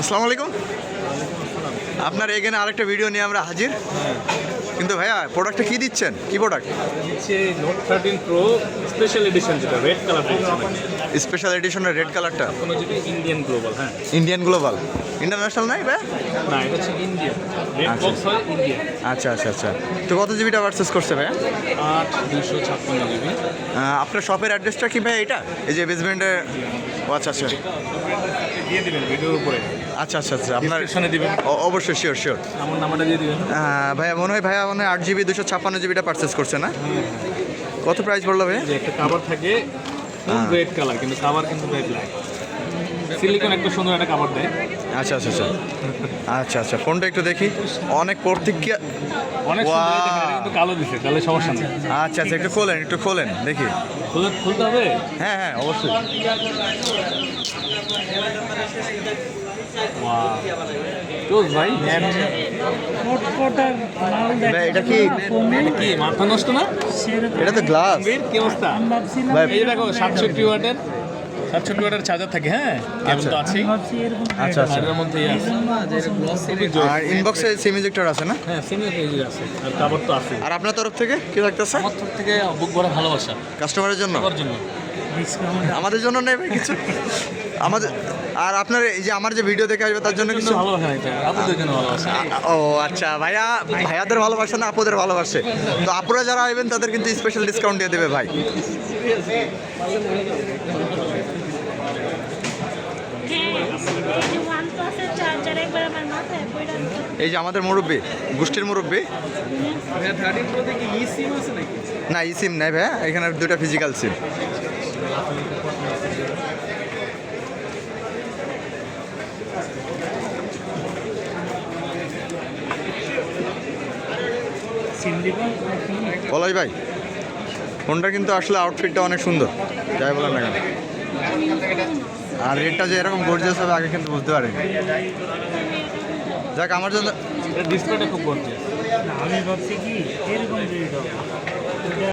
আসসালামু আলাইকুম। আপনার এখানে আরেকটা ভিডিও নিয়ে আমরা হাজির। কিন্তু ভাইয়া প্রোডাক্টটা কি দিচ্ছেন? কি প্রোডাক্ট হচ্ছে note thirteen pro special edition যেটা রেড কালার স্পেশাল এডিশনের রেড কালারটা কোনো যদি ইন্ডিয়ান গ্লোবাল হ্যাঁ। ইন্ডিয়ান গ্লোবাল ইন্টারন্যাশনাল নাই ভাই না এটা হচ্ছে ইন্ডিয়ান রেড আচ্ছা। বক্স হয় ইন্ডিয়ান আচ্ছা আচ্ছা আচ্ছা। তো কত জিবিটা পারচেস করছে ভাইয়া? আট দুশো ছাপ্পান্ন জিবি আপনার শপের অ্যাড্রেসটা কি ভাই এটা? এই যে বেসমেন্টের ও আচ্ছা আচ্ছা। দিয়ে দিবেন ভিডিওর উপরে। আচ্ছা আচ্ছা আচ্ছা। আপনার ডিসক্রিপশনে দিবেন। অবশ্যই শিওর শিওর আমার নাম্বারটা দিয়ে দিবেন। ভাইয়া মনে হয় ভাইয়া মনে হয় আট জিবি দুশো ছাপ্পান্ন জিবিটা পারচেস করছে না? কত প্রাইস পড়ল ভাইয়া? একটা কাভার থাকে হ্যাঁ। রেড কালার কিন্তু কাভার কিন্তু রেড ব্ল্যাক সিলিকন একটা সুন্দর একটা কাভার দেয়। আচ্ছা আচ্ছা আচ্ছা। আচ্ছা আচ্ছা ফোনটা একটু দেখি। অনেক প্রতিক্রিয়া অনেক কালো দিছে তাহলে সমস্যা নেই। আচ্ছা আচ্ছা একটু খোলেন একটু খোলেন দেখি। খুলতে হবে? হ্যাঁ হ্যাঁ অবশ্যই। ভাই ভাই এটা কি এটা কি মাথা নষ্ট না এটা তো গ্লাস কি অবস্থা ভাই এই যে দেখো সাতষট্টি ওয়াটের সাতষট্টি ওয়াটের চার্জার থাকে হ্যাঁ কেবল তো আছেই আচ্ছা আচ্ছা চার্জারের মধ্যেই আছে আর ইনবক্সে সিম ইজেক্টর আছে না হ্যাঁ আছে আর কাপড় তো আছে আর আপনার তরফ থেকে কি লাগতেছে? আমার তরফ থেকে বুক ভরা ভালোবাসা। কাস্টমারের জন্য? জন্য। আমাদের জন্য নেবে কিছু? আমাদের আর আপনার এই যে আমার যে ভিডিও দেখে আসবে তার জন্য কিছু ভালোবাসা ও আচ্ছা। ভাইয়া ভাইয়াদের ভালোবাসে না আপুদের ভালোবাসে? তো আপুরা যারা আসবেন তাদের কিন্তু স্পেশাল ডিসকাউন্ট দিয়ে দেবে ভাই। এই যে আমাদের মুরব্বী গোষ্ঠীর মুরব্বী। না ই সিম নাই ভাইয়া এখানে দুটা ফিজিক্যাল সিম পলাশ ভাই ফোনটা কিন্তু আসলে আউটফিটটা অনেক সুন্দর। যাই বলেন না কেন। আর রেটটা যে এরকম গর্জিয়াস হবে আগে কিন্তু বুঝতে পারেন। যাক আমার জন্য ডিসপ্লেটা খুব গর্জিয়াস আমি ভাবছি কি এরকম